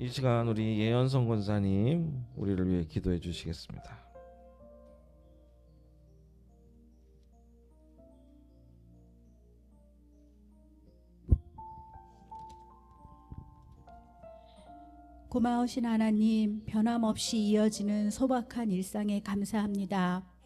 이 시간 우리 예언성 권사님 우리를 위해 기도해 주시겠습니다. 고마우신 하나님, 변함없이 이어지는 소박한 일상에 감사합니다.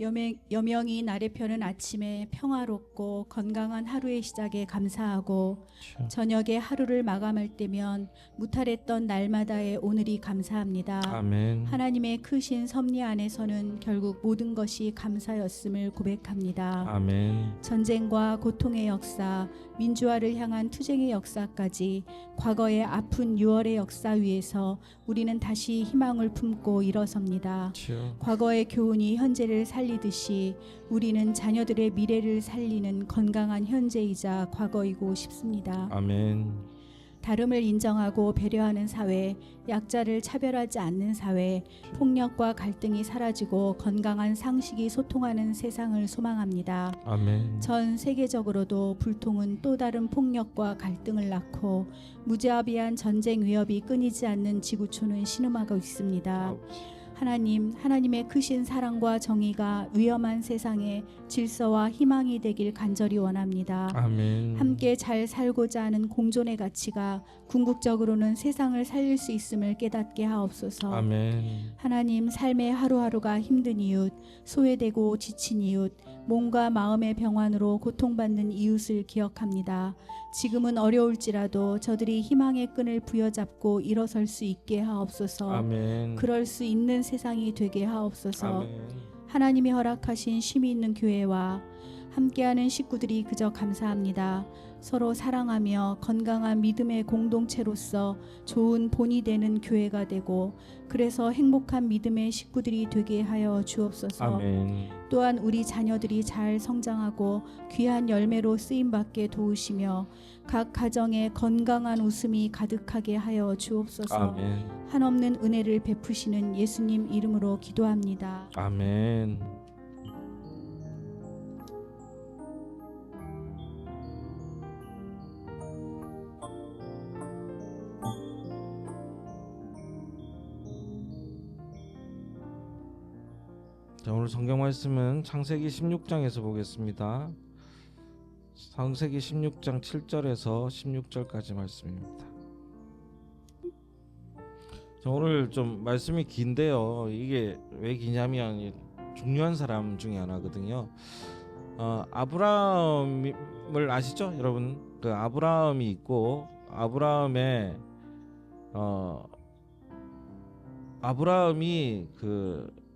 여명, 여명 이 날에 펴는 아침에 평화롭고 건강한 하루의 시작에 감사하고 저녁에 하루를 마감할 때면 무탈했던 날마다의 오늘이 감사합니다. 아멘. 하나님의 크신 섭리 안에서는 결국 모든 것이 감사였음을 고백합니다. 아멘. 전쟁과 고통의 역사, 민주화를 향한 투쟁의 역사까지 과거의 아픈 6월의 역사 위에서 우리는 다시 희망을 품고 일어섭니다. 주여. 과거의 교훈이 현재를 살리 듯이 우리는 자녀들의 미래를 살리는 건강한 현재이자 과거이고 싶습니다. 아멘. 다름을 인정하고 배려하는 사회, 약자를 차별하지 않는 사회, 폭력과 갈등이 사라지고 건강한 상식이 소통하는 세상을 소망합니다. 아멘. 전 세계적으로도 불통은 또 다른 폭력과 갈등을 낳고 무자비한 전쟁 위협이 끊이지 않는 지구촌을 신음하고 있습니다. 하나님, 하나님의 크신 사랑과 정의가 위험한 세상에 질서와 희망이 되길 간절히 원합니다. 아멘. 함께 잘 살고자 하는 공존의 가치가 궁극적으로는 세상을 살릴 수 있음을 깨닫게 하옵소서. 아멘. 하나님 삶의 하루하루가 힘든 이웃, 소외되고 지친 이웃, 몸과 마음의 병환으로 고통받는 이웃을 기억합니다. 지금은 어려울지라도 저들이 희망의 끈을 부여잡고 일어설 수 있게 하옵소서. 아멘. 그럴 수 있는 세상이 되게 하옵소서. 아멘. 하나님이 허락하신 쉼이 있는 교회와 함께하는 식구들이 그저 감사합니다. 서로 사랑하며 건강한 믿음의 공동체로서 좋은 본이 되는 교회가 되고 그래서 행복한 믿음의 식구들이 되게 하여 주옵소서. 아멘. 또한 우리 자녀들이 잘 성장하고 귀한 열매로 쓰임 받게 도우시며 각 가정에 건강한 웃음이 가득하게 하여 주옵소서. 아멘. 한없는 은혜를 베푸시는 예수님 이름으로 기도합니다. 아멘. 자, 오늘 성경 말씀은 창세기 16장에서 보겠습니다. 창세기 16장 7절에서 16절까지 말씀입니다. 자, 오늘 좀 말씀이 긴데요. 이게 왜 기냐면 이 중요한 사람 중에 하나거든요. 어, 아브라함을 아시죠, 여러분? 그 아브라함이 있고 아브라함의 어 아브라함이 그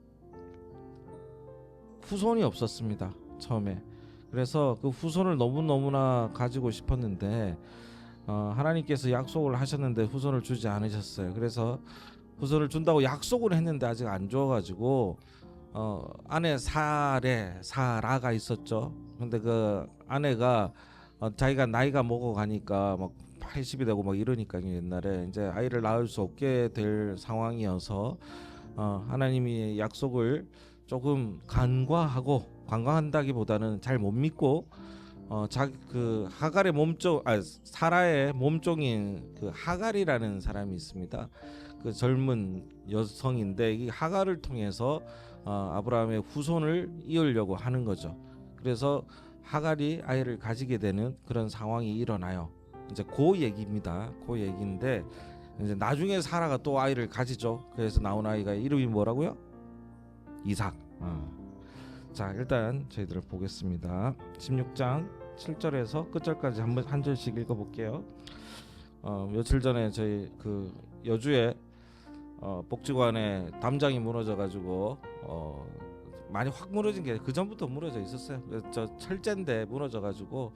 후손이 없었습니다. 처음에. 그래서 그 후손을 너무 너무나 가지고 싶었는데 어, 하나님께서 약속을 하셨는데 후손을 주지 않으셨어요. 그래서 후손을 준다고 약속을 했는데 아직 안 줘가지고 어, 아내 사레 사라가 있었죠. 근데 그 아내가 어, 자기가 나이가 먹어가니까 막 80이 되고 막 이러니까 옛날에 이제 아이를 낳을 수 없게 될 상황이어서 어, 하나님이 약속을 조금 간과하고 관광한다기보다는 잘 못 믿고 어, 자기 그 하갈의 몸종 아 사라의 몸종인 그 하갈이라는 사람이 있습니다. 그 젊은 여성인데 이 하갈을 통해서 어, 아브라함의 후손을 이으려고 하는 거죠. 그래서 하갈이 아이를 가지게 되는 그런 상황이 일어나요. 이제 그 얘기입니다. 그 얘기인데 이제 나중에 사라가 또 아이를 가지죠. 그래서 나온 아이가 이름이 뭐라고요? 이삭. 어. 자 일단 저희들 보겠습니다. 16장 7절에서 끝절까지 한번 한 절씩 읽어볼게요. 어, 며칠 전에 저희 그 여주에 어, 복지관에 담장이 무너져가지고 어, 많이 확 무너진 게 그 전부터 무너져 있었어요. 그래서 저 철제인데 무너져가지고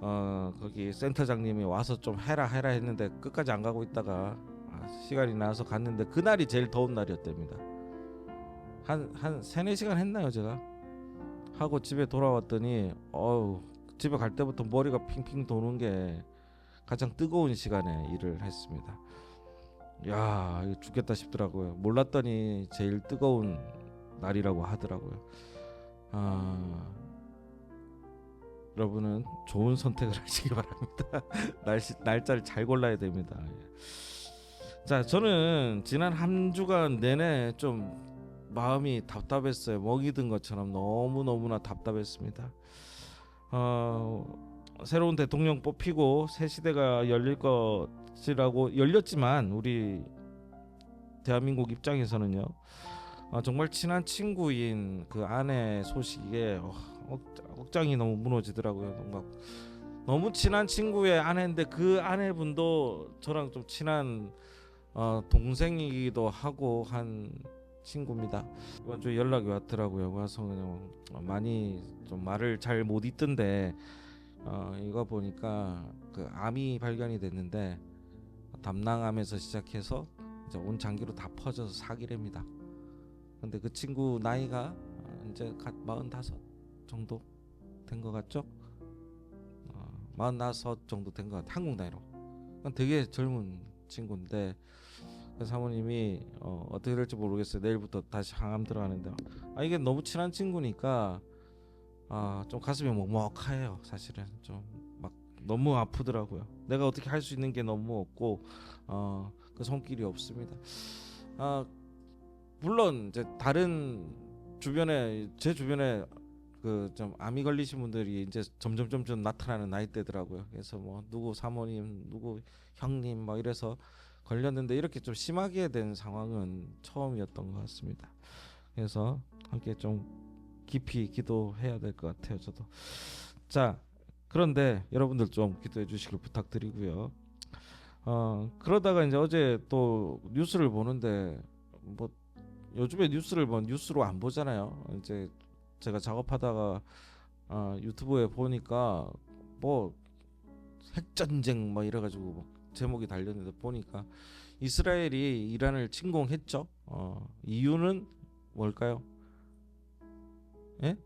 어, 거기 센터장님이 와서 좀 해라 해라 했는데 끝까지 안 가고 있다가 아, 시간이 나서 갔는데 그날이 제일 더운 날이었답니다. 한 한 세네 시간 했나요 제가? 하고 집에 돌아왔더니 어우 집에 갈 때부터 머리가 핑핑 도는 게 가장 뜨거운 시간에 일을 했습니다. 야 죽겠다 싶더라고요. 몰랐더니 제일 뜨거운 날이라고 하더라고요. 아 여러분은 좋은 선택을 하시기 바랍니다. 날씨 날짜를 잘 골라야 됩니다. 자, 저는 지난 한 주간 내내 좀 마음이 답답했어요. 먹이 든 것처럼 너무 너무나 답답했습니다. 어, 새로운 대통령 뽑히고 새 시대가 열릴 것이라고 열렸지만 우리 대한민국 입장에서는요. 어, 정말 친한 친구인 그 아내 소식에 어, 억- 억장이 너무 무너지더라고요. 뭔가 너무 친한 친구의 아내인데 그 아내분도 저랑 좀 친한 어, 동생이기도 하고 한 친구입니다. 이번 주에 연락이 왔더라고요. 와서 그냥 많이 좀 말을 잘 못 잇던데 어, 이거 보니까 그 암이 발견이 됐는데 담낭암에서 시작해서 이제 온 장기로 다 퍼져서 사기랍니다. 근데 그 친구 나이가 어, 이제 갓45 정도 된 것 같죠? 어, 45 정도 된 것 같아 한국 나이로. 되게 젊은 친구인데 그 사모님이 어, 어떻게 될지 모르겠어요. 내일부터 다시 항암 들어가는데 아 이게 너무 친한 친구니까 아 좀 가슴이 먹먹해요. 사실은 좀 막 너무 아프더라고요. 내가 어떻게 할 수 있는 게 너무 없고 어, 그 손길이 없습니다. 아 물론 이제 다른 주변에 제 주변에 그좀 암이 걸리신 분들이 이제 점점 점점 나타나는 나이대더라고요. 그래서 뭐 누구 사모님, 누구 형님 뭐 이래서 걸렸는데 이렇게 좀 심하게 된 상황은 처음이었던 것 같습니다. 그래서 함께 좀 깊이 기도해야 될 것 같아요. 저도 자 그런데 여러분들 좀 기도해 주시길 부탁드리고요. 어 그러다가 이제 어제 또 뉴스를 보는데 뭐 요즘에 뉴스를 뭐 뉴스로 안 보잖아요. 이제 제가 작업하다가 어, 유튜브에 보니까 뭐 핵전쟁 뭐 이래가지고 뭐 제목이 달렸는데 보니까 이스라엘이 이란을 침공했죠. 어, 이유는 뭘까요? 예?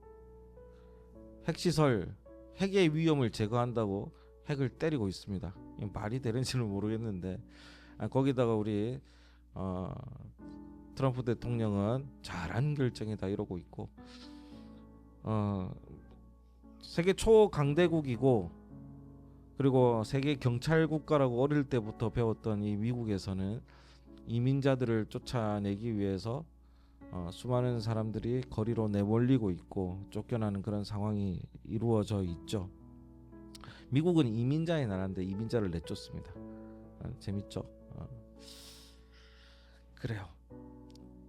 핵시설, 핵의 위험을 제거한다고 핵을 때리고 있습니다. 말이 되는지는 모르겠는데 아, 거기다가 우리 어, 트럼프 대통령은 잘한 결정이다 이러고 있고 어, 세계 초강대국이고 그리고 세계 경찰 국가라고 어릴 때부터 배웠던 이 미국에서는 이민자들을 쫓아내기 위해서 어, 수많은 사람들이 거리로 내몰리고 있고 쫓겨나는 그런 상황이 이루어져 있죠. 미국은 이민자의 나라인데 이민자를 내쫓습니다. 어, 재밌죠? 어. 그래요.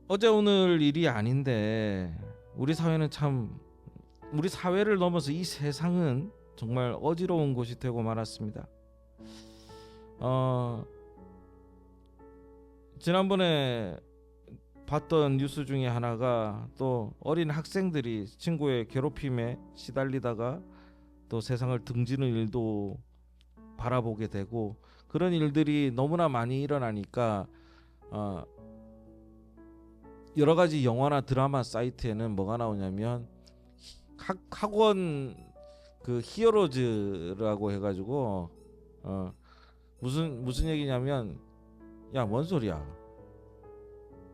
어제 오늘 일이 아닌데 우리 사회는 참 우리 사회를 넘어서 이 세상은 정말 어지러운 곳이 되고 말았습니다. 어 지난번에 봤던 뉴스 중에 하나가 또 어린 학생들이 친구의 괴롭힘에 시달리다가 또 세상을 등지는 일도 바라보게 되고 그런 일들이 너무나 많이 일어나니까 어 여러 가지 영화나 드라마 사이트에는 뭐가 나오냐면 학, 학원 그 히어로즈라고 해가지고 어 무슨 무슨 얘기냐면 야 뭔 소리야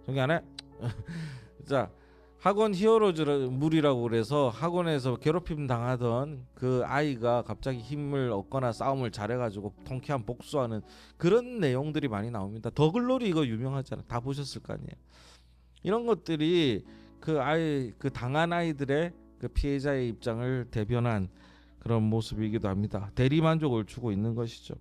정리 안 해? 자 학원 히어로즈 물이라고 그래서 학원에서 괴롭힘 당하던 그 아이가 갑자기 힘을 얻거나 싸움을 잘해가지고 통쾌한 복수하는 그런 내용들이 많이 나옵니다. 더글로리 이거 유명하잖아. 다 보셨을 거 아니에요. 이런 것들이 그 아이 그 당한 아이들의 그 피해자의 입장을 대변한 그런 모습이기도 합니다. 대리 만족을 주고 있는 것이죠.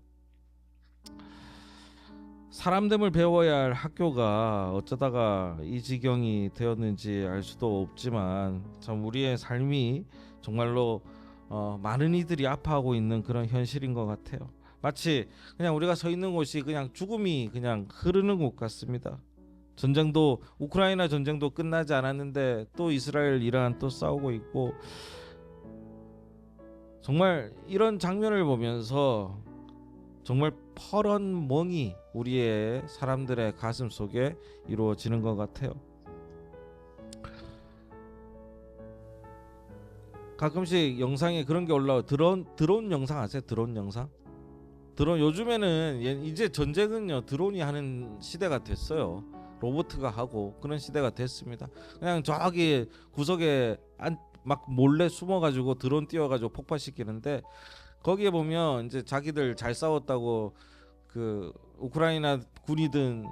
사람됨을 배워야 할 학교가 어쩌다가 이 지경이 되었는지 알 수도 없지만 참 우리의 삶이 정말로 어, 많은 이들이 아파하고 있는 그런 현실인 것 같아요. 마치 그냥 우리가 서 있는 곳이 그냥 죽음이 그냥 흐르는 곳 같습니다. 전쟁도 우크라이나 전쟁도 끝나지 않았는데 또 이스라엘 이란 또 싸우고 있고 정말 이런 장면을 보면서 정말 퍼런 멍이 우리의 사람들의 가슴 속에 이루어지는 것 같아요. 가끔씩 영상에 그런 게 올라와 드론 드론 영상 아세요? 드론 영상? 드론 요즘에는 얘- 이제 전쟁은요 드론이 하는 시대가 됐어요. 로보트가 하고 그런 시대가 됐습니다. 그냥 저기 구석에 안, 막 몰래 숨어가지고 드론 띄워가지고 폭파시키는데 거기에 보면 이제 자기들 잘 싸웠다고 그그 우크라이나 군이든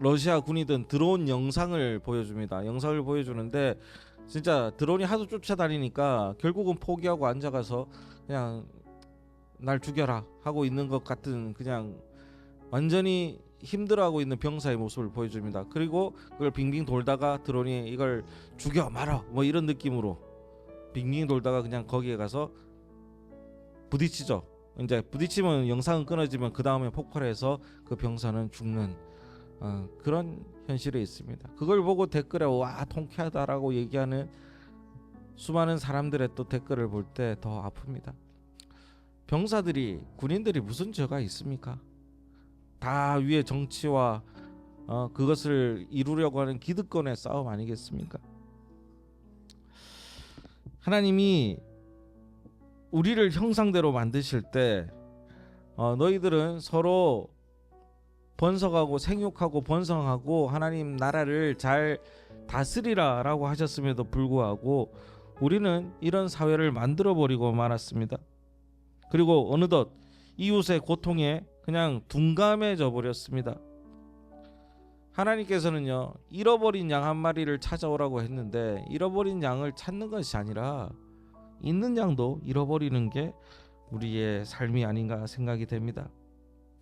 러시아 군이든 드론 영상을 보여줍니다. 영상을 보여주는데 진짜 드론이 하도 쫓아다니니까 결국은 포기하고 앉아가서 그냥 날 죽여라 하고 있는 것 같은 그냥 완전히 힘들어하고 있는 병사의 모습을 보여줍니다. 그리고 그걸 빙빙 돌다가 드론이 이걸 죽여 말아 뭐 이런 느낌으로 빙빙 돌다가 그냥 거기에 가서 부딪히죠. 이제 부딪히면 영상은 끊어지면 그 다음에 폭발해서 그 병사는 죽는 어, 그런 현실에 있습니다. 그걸 보고 댓글에 와 통쾌하다라고 얘기하는 수많은 사람들의 또 댓글을 볼 때 더 아픕니다. 병사들이 군인들이 무슨 죄가 있습니까? 다 위에 정치와 어, 그것을 이루려고 하는 기득권의 싸움 아니겠습니까? 하나님이 우리를 형상대로 만드실 때 어, 너희들은 서로 번성하고 생육하고 번성하고 하나님 나라를 잘 다스리라라고 하셨음에도 불구하고 우리는 이런 사회를 만들어 버리고 말았습니다. 그리고 어느덧 이웃의 고통에 그냥 둔감해져 버렸습니다. 하나님께서는요 잃어버린 양 한 마리를 찾아오라고 했는데 잃어버린 양을 찾는 것이 아니라 있는 양도 잃어버리는 게 우리의 삶이 아닌가 생각이 됩니다.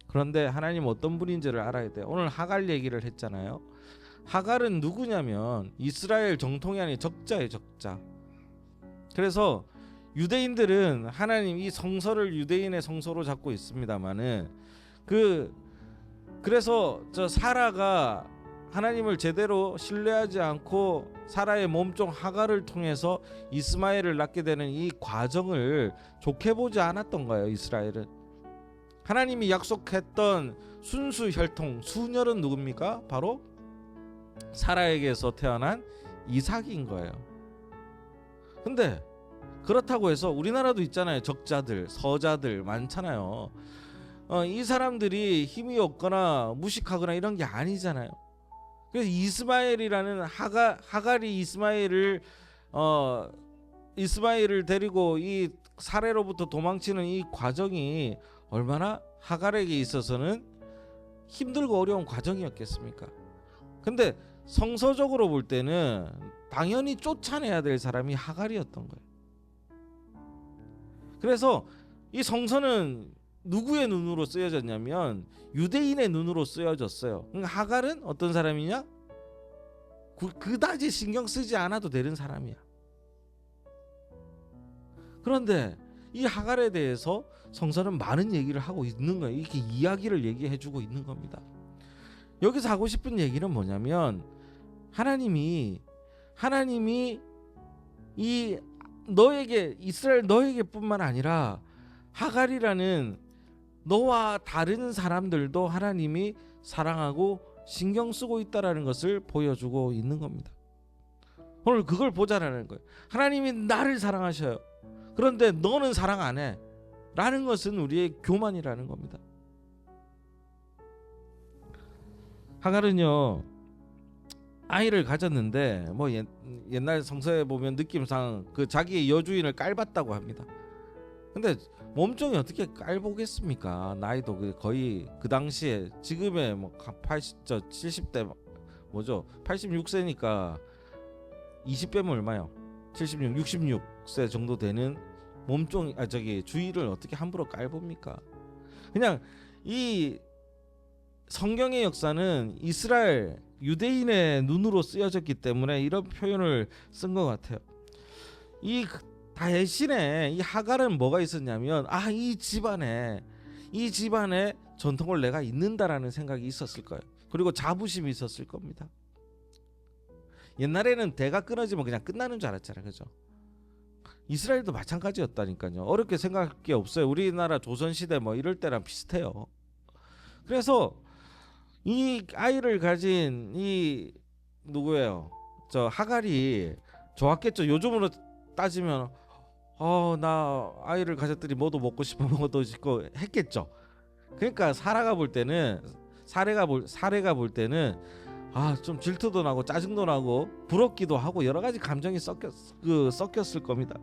그런데 하나님 어떤 분인지를 알아야 돼요. 오늘 하갈 얘기를 했잖아요. 하갈은 누구냐면 이스라엘 정통이 아닌 적자의 적자. 그래서 유대인들은 하나님 이 성서를 유대인의 성서로 잡고 있습니다만은 그 그래서 저 사라가 하나님을 제대로 신뢰하지 않고 사라의 몸종 하갈을 통해서 이스마엘을 낳게 되는 이 과정을 좋게 보지 않았던 거예요 이스라엘은. 하나님이 약속했던 순수 혈통 수녀는 누굽니까? 바로 사라에게서 태어난 이삭인 거예요. 근데 그렇다고 해서 우리나라도 있잖아요. 적자들 서자들 많잖아요 어, 이 사람들이 힘이 없거나 무식하거나 이런 게 아니잖아요. 그래서 이스마엘이라는 하가 하갈이 이스마엘을 어 이스마엘을 데리고 이 사례로부터 도망치는 이 과정이 얼마나 하갈에게 있어서는 힘들고 어려운 과정이었겠습니까? 근데 성서적으로 볼 때는 당연히 쫓아내야 될 사람이 하갈이었던 거예요. 그래서 이 성서는 누구의 눈으로 쓰여졌냐면 유대인의 눈으로 쓰여졌어요. 그러니까 하갈은 어떤 사람이냐? 그, 그다지 신경 쓰지 않아도 되는 사람이야. 그런데 이 하갈에 대해서 성서는 많은 얘기를 하고 있는 거예요. 이렇게 이야기를 얘기해 주고 있는 겁니다. 여기서 하고 싶은 얘기는 뭐냐면 하나님이 하나님이 이 너에게 이스라엘 너에게뿐만 아니라 하갈이라는 너와 다른 사람들도 하나님이 사랑하고 신경 쓰고 있다라는 것을 보여주고 있는 겁니다. 오늘 그걸 보자라는 거예요. 하나님이 나를 사랑하셔요. 그런데 너는 사랑 안 해. 라는 것은 우리의 교만이라는 겁니다. 하갈은요 아이를 가졌는데 뭐 옛, 옛날 성서에 보면 느낌상 그 자기의 여주인을 깔봤다고 합니다. 근데 몸종이 어떻게 깔보겠습니까? 나이도 그 거의 그 당시에 지금의 뭐 80, 저 70대 뭐죠? 86세니까 20배면 얼마요? 76, 66세 정도 되는 몸종 아 저기 주위를 어떻게 함부로 깔봅니까? 그냥 이 성경의 역사는 이스라엘 유대인의 눈으로 쓰여졌기 때문에 이런 표현을 쓴 것 같아요. 이 대신에 이 하갈은 뭐가 있었냐면 아 이 집안에 이 집안에 전통을 내가 잇는다라는 생각이 있었을 거예요. 그리고 자부심이 있었을 겁니다. 옛날에는 대가 끊어지면 그냥 끝나는 줄 알았잖아요, 그죠? 이스라엘도 마찬가지였다니까요. 어렵게 생각할 게 없어요. 우리나라 조선 시대 뭐 이럴 때랑 비슷해요. 그래서 이 아이를 가진 이 누구예요? 저 하갈이 좋았겠죠. 요즘으로 따지면 어 나 아이를 가졌더니 뭐도 먹고 싶어 뭐도 싶고 했겠죠. 그러니까 사라가 볼 때는 사례가 볼 사례가 볼 때는 아 좀 질투도 나고 짜증도 나고 부럽기도 하고 여러 가지 감정이 섞였 그 섞였을 겁니다.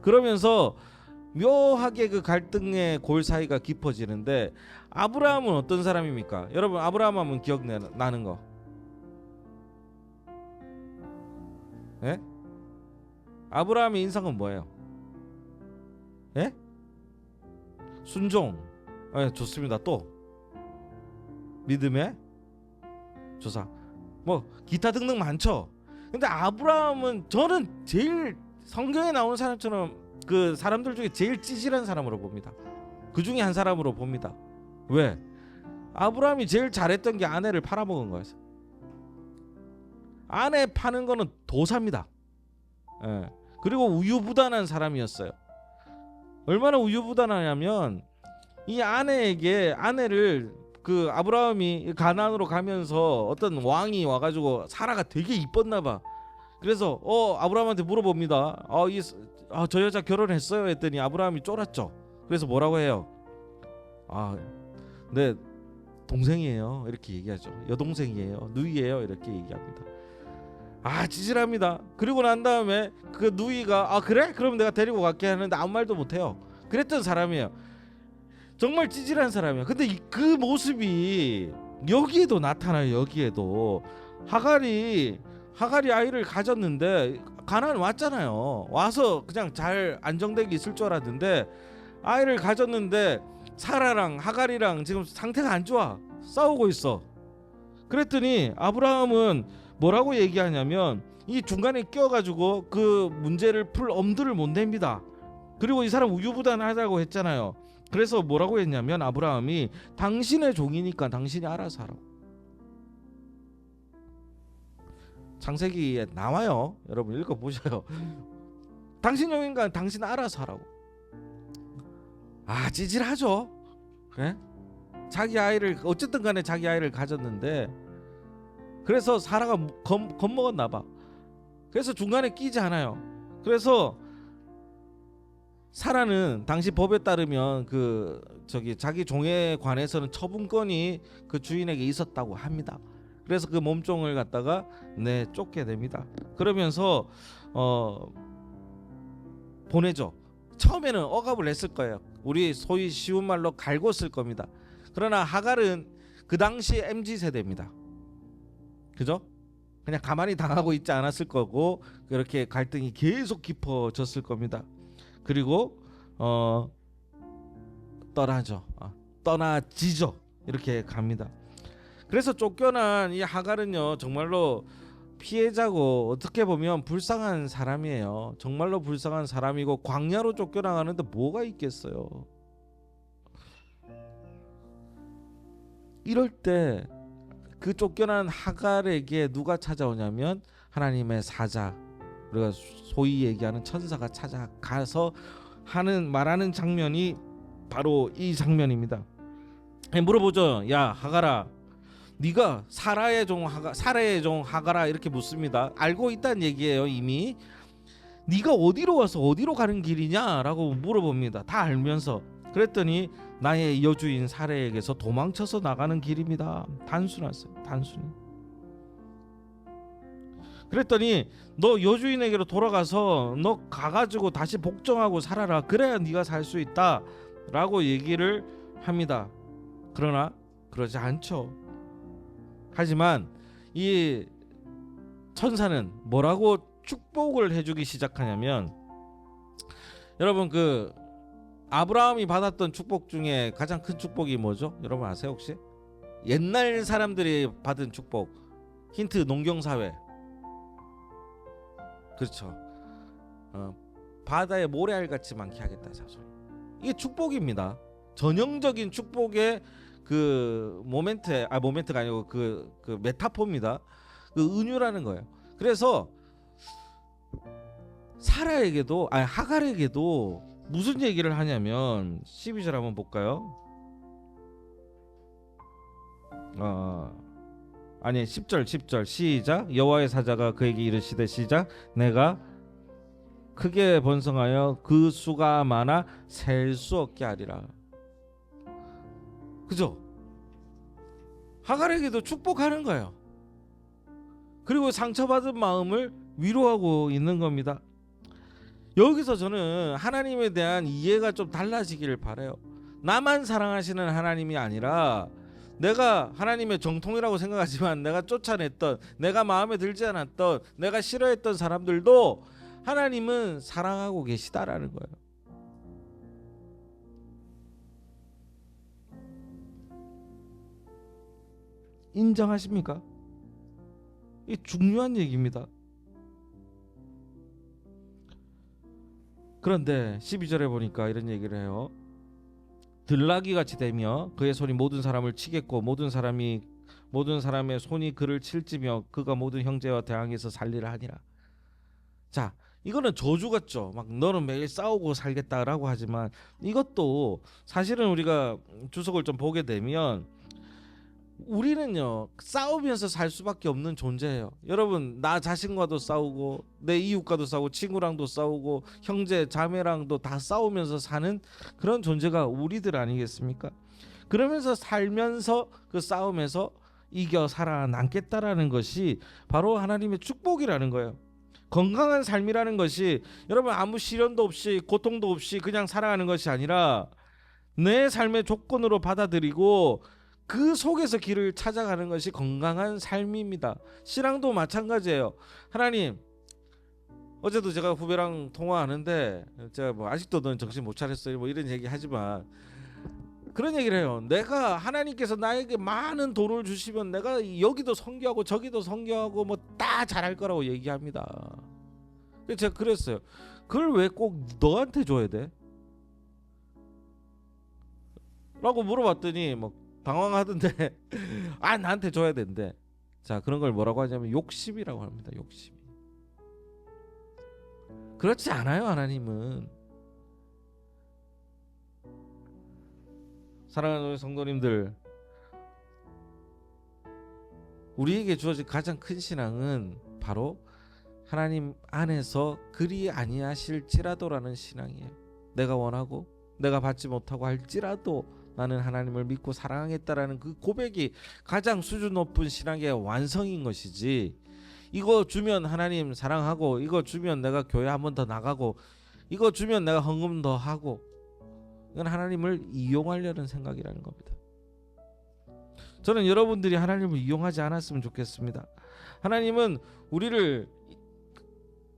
그러면서 묘하게 그 갈등의 골 사이가 깊어지는데 아브라함은 어떤 사람입니까? 여러분 아브라함 하면 기억 나는 거. 예? 아브라함의 인상은 뭐예요? 예? 순종. 예, 좋습니다. 또 믿음의 조사. 뭐 기타 등등 많죠. 근데 아브라함은 저는 제일 성경에 나오는 사람처럼 그 사람들 중에 제일 찌질한 사람으로 봅니다. 그 중에 한 사람으로 봅니다. 왜? 아브라함이 제일 잘했던 게 아내를 팔아먹은 거였어. 아내 파는 거는 도사입니다. 예. 그리고 우유부단한 사람이었어요. 얼마나 우유부단하냐면 이 아내에게 아내를 그 아브라함이 가나안으로 가면서 어떤 왕이 와가지고 사라가 되게 이뻤나 봐. 그래서 어 아브라함한테 물어봅니다. 아이저 여자 결혼했어요 했더니 아브라함이 쫄았죠. 그래서 뭐라고 해요? 아 네 동생이에요 이렇게 얘기하죠. 여동생이에요 누이예요 이렇게 얘기합니다. 아 찌질합니다. 그리고 난 다음에 그 누이가 아 그래? 그럼 내가 데리고 갈게 하는데 아무 말도 못해요. 그랬던 사람이에요. 정말 찌질한 사람이에요. 근데 이- 그 모습이 여기에도 나타나요. 여기에도 하갈이 하갈이 아이를 가졌는데 가나안 왔잖아요. 와서 그냥 잘 안정되게 있을 줄 알았는데 아이를 가졌는데 사라랑 하갈이랑 지금 상태가 안 좋아. 싸우고 있어. 그랬더니 아브라함은 뭐라고 얘기하냐면 이 중간에 껴가지고 그 문제를 풀 엄두를 못 냅니다. 그리고 이 사람 우유부단하다고 했잖아요. 그래서 뭐라고 했냐면 아브라함이 당신의 종이니까 당신이 알아서 하라고. 창세기에 나와요. 여러분 읽어 보셔요. 당신 종이니까 당신 알아서 하라고. 아 찌질하죠. 그래? 자기 아이를 어쨌든 간에 자기 아이를 가졌는데 그래서 사라가 겁, 겁먹었나 봐. 그래서 중간에 끼지 않아요. 그래서 사라는 당시 법에 따르면 그 저기 자기 종에 관해서는 처분권이 그 주인에게 있었다고 합니다. 그래서 그 몸종을 갖다가 네 쫓게 됩니다. 그러면서 어 보내죠. 처음에는 억압을 했을 거예요. 우리 소위 쉬운 말로 갈궜을 겁니다. 그러나 하갈은 그 당시 MZ 세대입니다. 그죠? 그냥 가만히 당하고 있지 않았을 거고 그렇게 갈등이 계속 깊어졌을 겁니다. 그리고 어 떠나죠. 어, 떠나지죠. 이렇게 갑니다. 그래서 쫓겨난 이 하갈은요 정말로 피해자고 어떻게 보면 불쌍한 사람이에요. 정말로 불쌍한 사람이고 광야로 쫓겨나가는데 뭐가 있겠어요. 이럴 때 그 쫓겨난 하갈에게 누가 찾아오냐면 하나님의 사자 우리가 소위 얘기하는 천사가 찾아가서 하는 말하는 장면이 바로 이 장면입니다. 예, 물어보죠. 야 하갈아, 네가 사라의 종 하가 사라의 종 하갈아 이렇게 묻습니다. 알고 있다는 얘기예요 이미. 네가 어디로 와서 어디로 가는 길이냐라고 물어봅니다. 다 알면서 그랬더니 나의 여주인 사례에게서 도망쳐서 나가는 길입니다. 단순하세요. 단순히. 그랬더니 너 여주인에게로 돌아가서 너 가가지고 다시 복종하고 살아라. 그래야 네가 살 수 있다라고 얘기를 합니다. 그러나 그러지 않죠. 하지만 이 천사는 뭐라고 축복을 해주기 시작하냐면 여러분 그 아브라함이 받았던 축복 중에 가장 큰 축복이 뭐죠? 여러분 아세요 혹시? 옛날 사람들이 받은 축복 힌트 농경 사회 그렇죠. 어, 바다에 모래알 같이 많게 하겠다 자손. 이게 축복입니다. 전형적인 축복의 그 모멘트 아 모멘트가 아니고 그 그 메타포입니다. 그 은유라는 거예요. 그래서 사라에게도 아니 하갈에게도 무슨 얘기를 하냐면 12절 한번 볼까요? 어 아니 10절 10절 시작 여호와의 사자가 그에게 이르시되 시작 내가 크게 번성하여 그 수가 많아 셀 수 없게 하리라. 그죠? 하갈에게도 축복하는 거예요. 그리고 상처받은 마음을 위로하고 있는 겁니다. 여기서 저는 하나님에 대한 이해가 좀 달라지기를 바래요. 나만 사랑하시는 하나님이 아니라 내가 하나님의 정통이라고 생각하지만 내가 쫓아냈던 내가 마음에 들지 않았던 내가 싫어했던 사람들도 하나님은 사랑하고 계시다라는 거예요. 인정하십니까? 이 중요한 얘기입니다. 그런데 12절에 보니까 이런 얘기를 해요. 들나귀 같이 되며 그의 손이 모든 사람을 치겠고 모든 사람이 모든 사람의 손이 그를 칠지며 그가 모든 형제와 대항해서 살리라 하니라. 자, 이거는 저주 같죠. 막 너는 매일 싸우고 살겠다라고 하지만 이것도 사실은 우리가 주석을 좀 보게 되면 우리는요 싸우면서 살 수밖에 없는 존재예요. 여러분 나 자신과도 싸우고 내 이웃과도 싸우고 친구랑도 싸우고 형제 자매랑도 다 싸우면서 사는 그런 존재가 우리들 아니겠습니까? 그러면서 살면서 그 싸움에서 이겨 살아남겠다라는 것이 바로 하나님의 축복이라는 거예요. 건강한 삶이라는 것이 여러분 아무 시련도 없이 고통도 없이 그냥 살아가는 것이 아니라 내 삶의 조건으로 받아들이고 그 속에서 길을 찾아가는 것이 건강한 삶입니다. 신앙도 마찬가지예요. 하나님 어제도 제가 후배랑 통화하는데 제가 뭐 아직도 넌 정신 못 차렸어요. 뭐 이런 얘기 하지만 그런 얘기를 해요. 내가 하나님께서 나에게 많은 돈을 주시면 내가 여기도 성교하고 저기도 성교하고 뭐 다 잘할 거라고 얘기합니다. 제가 그랬어요. 그걸 왜 꼭 너한테 줘야 돼? 라고 물어봤더니 뭐 당황하던데 아 나한테 줘야 된대. 자 그런 걸 뭐라고 하냐면 욕심이라고 합니다. 욕심. 그렇지 않아요 하나님은. 사랑하는 성도님들 우리에게 주어진 가장 큰 신앙은 바로 하나님 안에서 그리 아니하실지라도라는 신앙이에요. 내가 원하고 내가 받지 못하고 할지라도 나는 하나님을 믿고 사랑하겠다라는 그 고백이 가장 수준 높은 신앙의 완성인 것이지. 이거 주면 하나님 사랑하고 이거 주면 내가 교회 한 번 더 나가고 이거 주면 내가 헌금 더 하고 이건 하나님을 이용하려는 생각이라는 겁니다. 저는 여러분들이 하나님을 이용하지 않았으면 좋겠습니다. 하나님은 우리를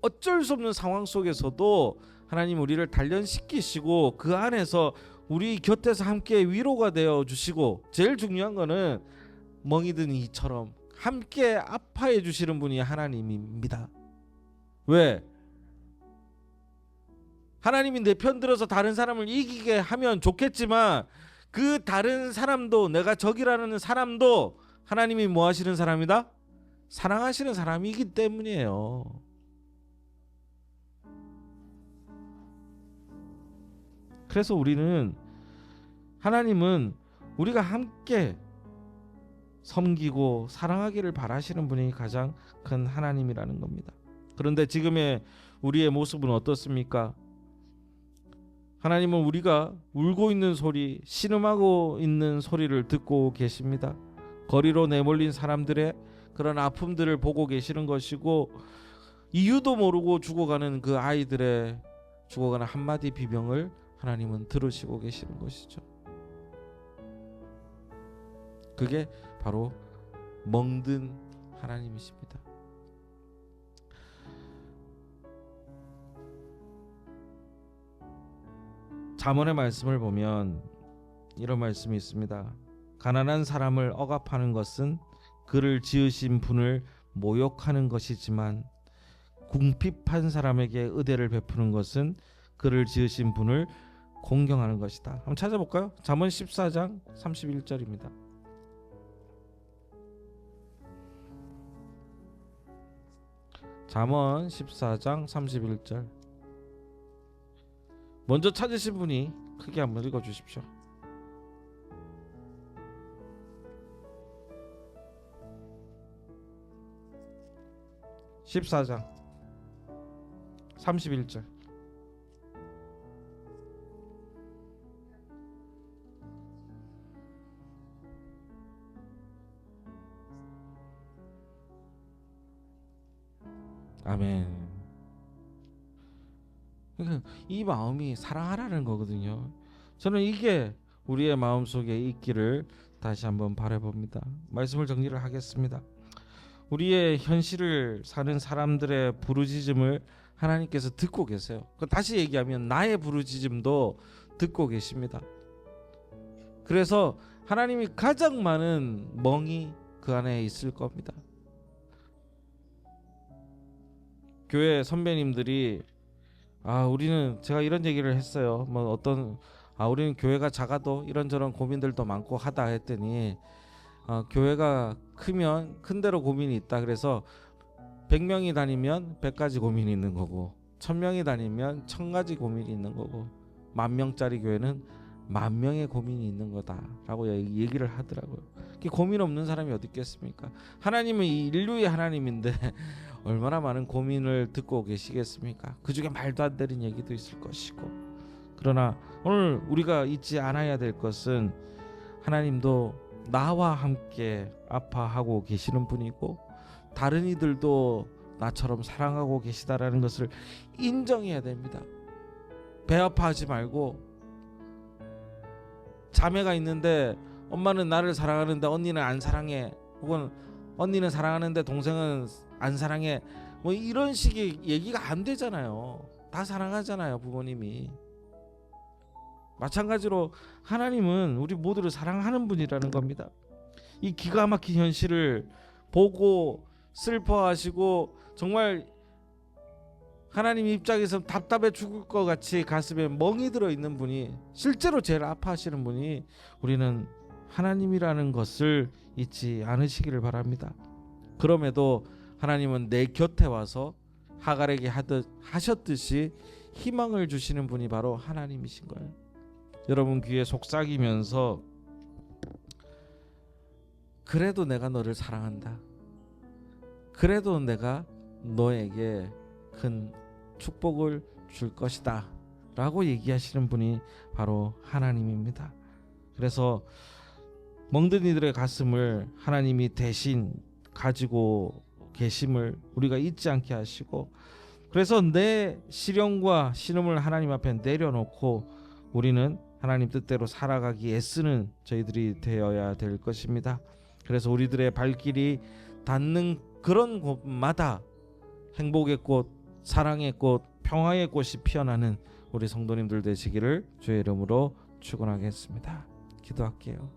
어쩔 수 없는 상황 속에서도 하나님 우리를 단련시키시고 그 안에서 우리 곁에서 함께 위로가 되어 주시고 제일 중요한 거는 멍이든 이처럼 함께 아파해 주시는 분이 하나님입니다. 왜? 하나님이 내 편 들어서 다른 사람을 이기게 하면 좋겠지만 그 다른 사람도 내가 적이라는 사람도 하나님이 뭐 하시는 사람이다? 사랑하시는 사람이기 때문이에요. 그래서 우리는 하나님은 우리가 함께 섬기고 사랑하기를 바라시는 분이 가장 큰 하나님이라는 겁니다. 그런데 지금의 우리의 모습은 어떻습니까? 하나님은 우리가 울고 있는 소리, 신음하고 있는 소리를 듣고 계십니다. 거리로 내몰린 사람들의 그런 아픔들을 보고 계시는 것이고 이유도 모르고 죽어가는 그 아이들의 죽어가는 한마디 비명을 하나님은 들으시고 계시는 것이죠. 그게 바로 멍든 하나님이십니다. 잠언의 말씀을 보면 이런 말씀이 있습니다. 가난한 사람을 억압하는 것은 그를 지으신 분을 모욕하는 것이지만 궁핍한 사람에게 의대를 베푸는 것은 그를 지으신 분을 공경하는 것이다. 한번 찾아볼까요? 잠언 14장 31절입니다. 잠언 14장 31절. 먼저 찾으신 분이 크게 한번 읽어 주십시오. (14장) (31절) 아멘. 이 마음이 사랑하라는 거거든요. 저는 이게 우리의 마음 속에 있기를 다시 한번 바라봅니다. 말씀을 정리를 하겠습니다. 우리의 현실을 사는 사람들의 부르짖음을 하나님께서 듣고 계세요. 그 다시 얘기하면 나의 부르짖음도 듣고 계십니다. 그래서 하나님이 가장 많은 멍이 그 안에 있을 겁니다. 교회 선배님들이 아 우리는 제가 이런 얘기를 했어요. 뭐 어떤 아 우리는 교회가 작아도 이런저런 고민들도 많고 하다 했더니 어, 교회가 크면 큰 대로 고민이 있다. 그래서 100명이 다니면 100가지 고민이 있는 거고 1000명이 다니면 1000가지 고민이 있는 거고 만 명짜리 교회는 만 명의 고민이 있는 거다라고 얘기를 하더라고요. 그 고민 없는 사람이 어디 있겠습니까? 하나님은 이 인류의 하나님인데 얼마나 많은 고민을 듣고 계시겠습니까? 그 중에 말도 안 되는 얘기도 있을 것이고 그러나 오늘 우리가 잊지 않아야 될 것은 하나님도 나와 함께 아파하고 계시는 분이고 다른 이들도 나처럼 사랑하고 계시다라는 것을 인정해야 됩니다. 배 아파하지 말고 자매가 있는데 엄마는 나를 사랑하는데 언니는 안 사랑해 혹은 언니는 사랑하는데 동생은 안 사랑해 뭐 이런 식의 얘기가 안 되잖아요. 다 사랑하잖아요 부모님이. 마찬가지로 하나님은 우리 모두를 사랑하는 분이라는 겁니다. 이 기가 막힌 현실을 보고 슬퍼하시고 정말 하나님 입장에서 답답해 죽을 것 같이 가슴에 멍이 들어 있는 분이 실제로 제일 아파하시는 분이 우리는 하나님이라는 것을 잊지 않으시기를 바랍니다. 그럼에도 하나님은 내 곁에 와서 하갈에게 하듯 하셨듯이 희망을 주시는 분이 바로 하나님이신 거예요. 여러분 귀에 속삭이면서 그래도 내가 너를 사랑한다. 그래도 내가 너에게 큰 축복을 줄 것이다. 라고 얘기하시는 분이 바로 하나님입니다. 그래서 멍든 이들의 가슴을 하나님이 대신 가지고 계심을 우리가 잊지 않게 하시고 그래서 내 시련과 신음을 하나님 앞에 내려놓고 우리는 하나님 뜻대로 살아가기 애쓰는 저희들이 되어야 될 것입니다. 그래서 우리들의 발길이 닿는 그런 곳마다 행복의 꽃, 사랑의 꽃, 평화의 꽃이 피어나는 우리 성도님들 되시기를 주의 이름으로 축원하겠습니다. 기도할게요.